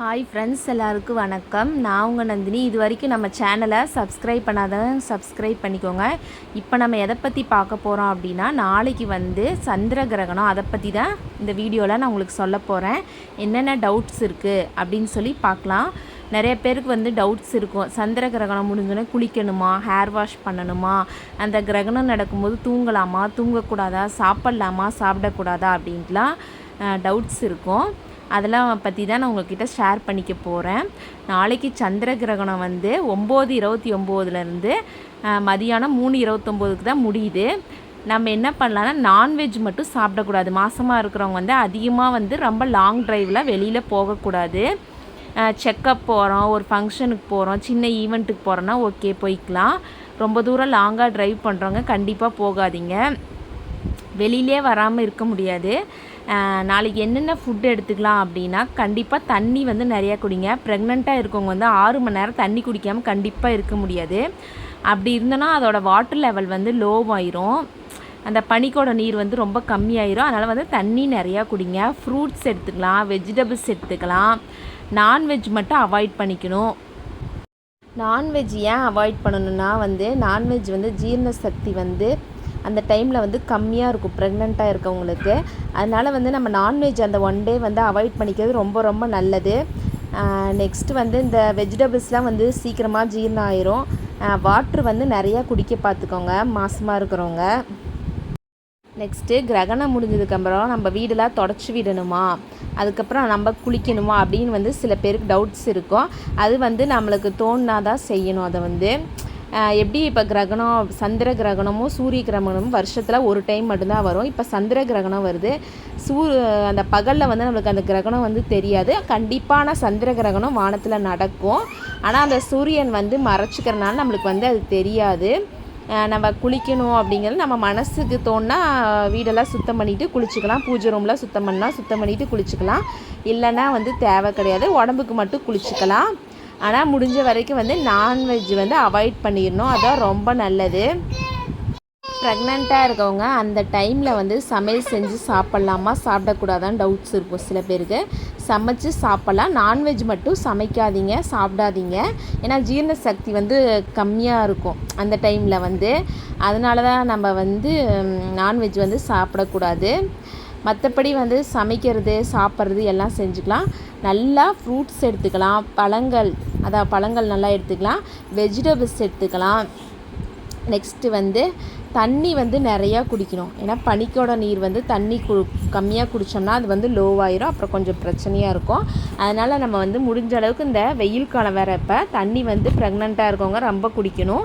Hi friends எல்லாருக்கும் வணக்கம். நான் உங்கள் நந்தினி. இது வரைக்கும் நம்ம சேனலை சப்ஸ்கிரைப் பண்ணாதான் சப்ஸ்கிரைப் பண்ணிக்கோங்க. இப்போ நம்ம எதை பற்றி பார்க்க போகிறோம் அப்படின்னா நாளைக்கு வந்து சந்திர கிரகணம். அதை பற்றி தான் இந்த வீடியோவில் நான் உங்களுக்கு சொல்ல போகிறேன் என்னென்ன டவுட்ஸ் இருக்குது அப்படின்னு சொல்லி பார்க்கலாம். நிறைய பேருக்கு வந்து டவுட்ஸ் இருக்கும். சந்திர கிரகணம் முடிஞ்சோடனே குளிக்கணுமா? ஹேர் வாஷ் பண்ணணுமா? அந்த கிரகணம் நடக்கும்போது தூங்கலாமா? தூங்கக்கூடாதா? சாப்பிட்லாமா? சாப்பிடக்கூடாதா? அப்படின்ட்டுலாம் டவுட்ஸ் இருக்கும். அதெல்லாம் பற்றி தான் நான் உங்கள்கிட்ட ஷேர் பண்ணிக்க போகிறேன் நாளைக்கு சந்திர கிரகணம் வந்து ஒம்பது இருபத்தி ஒம்போதுலேருந்து மதியானம் மூணு இருபத்தொம்போதுக்கு தான் முடியுது. நம்ம என்ன பண்ணலான்னா நான்வெஜ் மட்டும் சாப்பிடக்கூடாது. மாதமாக இருக்கிறவங்க வந்து அதிகமாக வந்து ரொம்ப லாங் ட்ரைவில் வெளியில் போகக்கூடாது. செக்கப் போகிறோம் ஒரு ஃபங்க்ஷனுக்கு போகிறோம் சின்ன ஈவெண்ட்டுக்கு போகிறோன்னா ஓகே போய்க்கலாம். ரொம்ப தூரம் லாங்காக ட்ரைவ் பண்ணுறவங்க கண்டிப்பாக போகாதீங்க. வெளியிலே வராமல் இருக்க முடியாது. நாளைக்கு என்னென்ன ஃபுட் எடுத்துக்கலாம் அப்படின்னா கண்டிப்பாக தண்ணி வந்து நிறையா குடிங்க. ப்ரெக்னெண்ட்டாக இருக்கவங்க வந்து ஆறு மணி நேரம் தண்ணி குடிக்காமல் கண்டிப்பாக இருக்க முடியாது. அப்படி இருந்தோன்னா அதோட வாட்டர் லெவல் வந்து லோவாயிரும் அந்த பனிக்கோட நீர் வந்து ரொம்ப கம்மியாயிரும். அதனால் வந்து தண்ணி நிறையா குடிங்க. ஃப்ரூட்ஸ் எடுத்துக்கலாம் வெஜிடபிள்ஸ் எடுத்துக்கலாம். நான்வெஜ் மட்டும் அவாய்ட் பண்ணிக்கணும். நான்வெஜ் ஏன் அவாய்ட் பண்ணணுன்னா வந்து நான்வெஜ் வந்து ஜீரண சக்தி வந்து அந்த டைமில் வந்து கம்மியாக இருக்கும் ப்ரெக்னெண்ட்டாக இருக்கவங்களுக்கு. அதனால் வந்து நம்ம நான்வெஜ் அந்த ஒன் டே வந்து அவாய்ட் பண்ணிக்கிறது ரொம்ப ரொம்ப நல்லது. நெக்ஸ்ட்டு வந்து இந்த வெஜிடபிள்ஸ்லாம் வந்து சீக்கிரமாக ஜீரணம் ஆயிரும் வாட்ரு வந்து நிறையா குடிக்க பார்த்துக்கோங்க மாசமாக இருக்கிறவங்க. நெக்ஸ்ட்டு கிரகணம் முடிஞ்சதுக்கப்புறம் நம்ம வீடெல்லாம் தொடச்சி விடணுமா? அதுக்கப்புறம் நம்ம குளிக்கணுமா? அப்படின்னு வந்து சில பேருக்கு டவுட்ஸ் இருக்கும். அது வந்து நம்மளுக்கு தோணுனா தான் செய்யணும் அதை வந்து. எப்படி இப்போ கிரகணம் சந்திர கிரகணமும் சூரிய கிரகணமும் வருஷத்தில் ஒரு டைம் மட்டும்தான் வரும். இப்போ சந்திர கிரகணம் வருது. சூ அந்த பகலில் வந்து நம்மளுக்கு அந்த கிரகணம் வந்து தெரியாது. கண்டிப்பான சந்திர கிரகணம் வானத்தில் நடக்கும். ஆனால் அந்த சூரியன் வந்து மறைச்சிக்கிறனால நம்மளுக்கு வந்து அது தெரியாது. நம்ம குளிக்கணும் அப்படிங்கிறது நம்ம மனசுக்கு தோணுனா வீடெல்லாம் சுத்தம் பண்ணிவிட்டு குளிச்சுக்கலாம். பூஜை ரூம்லாம் சுத்தம் பண்ணால் சுத்தம் பண்ணிவிட்டு குளிச்சுக்கலாம். இல்லைன்னா வந்து தேவை கிடையாது. உடம்புக்கு மட்டும் குளிச்சுக்கலாம். ஆனால் முடிஞ்ச வரைக்கும் வந்து நான்வெஜ் வந்து அவாய்ட் பண்ணிடணும். அதான் ரொம்ப நல்லது. ப்ரெக்னெண்ட்டாக இருக்கவங்க அந்த டைமில் வந்து சமையல் செஞ்சு சாப்பிட்லாமா சாப்பிடக்கூடாதான்னு டவுட்ஸ் இருக்கும் சில பேருக்கு. சமைச்சு சாப்பிட்லாம். நான்வெஜ் மட்டும் சமைக்காதீங்க சாப்பிடாதீங்க. ஏன்னா ஜீரண சக்தி வந்து கம்மியாக இருக்கும் அந்த டைமில் வந்து. அதனால தான் நம்ம வந்து நான்வெஜ் வந்து சாப்பிடக்கூடாது. மற்றபடி வந்து சமைக்கிறது சாப்பிட்றது எல்லாம் செஞ்சுக்கலாம். நல்லா ஃப்ரூட்ஸ் எடுத்துக்கலாம் பழங்கள் அதாவது பழங்கள் நல்லா எடுத்துக்கலாம். வெஜிடபிள்ஸ் எடுத்துக்கலாம். நெக்ஸ்ட்டு வந்து தண்ணி வந்து நிறையா குடிக்கணும். ஏன்னா பனிக்கோட நீர் வந்து தண்ணி கு கம்மியாக குடித்தோம்னா அது வந்து லோவாயிரும் அப்புறம் கொஞ்சம் பிரச்சனையாக இருக்கும். அதனால் நம்ம வந்து முடிஞ்ச அளவுக்கு இந்த வெயில் காலம் வரப்போ தண்ணி வந்து ப்ரெக்னெண்ட்டாக இருக்கவங்க ரொம்ப குடிக்கணும்.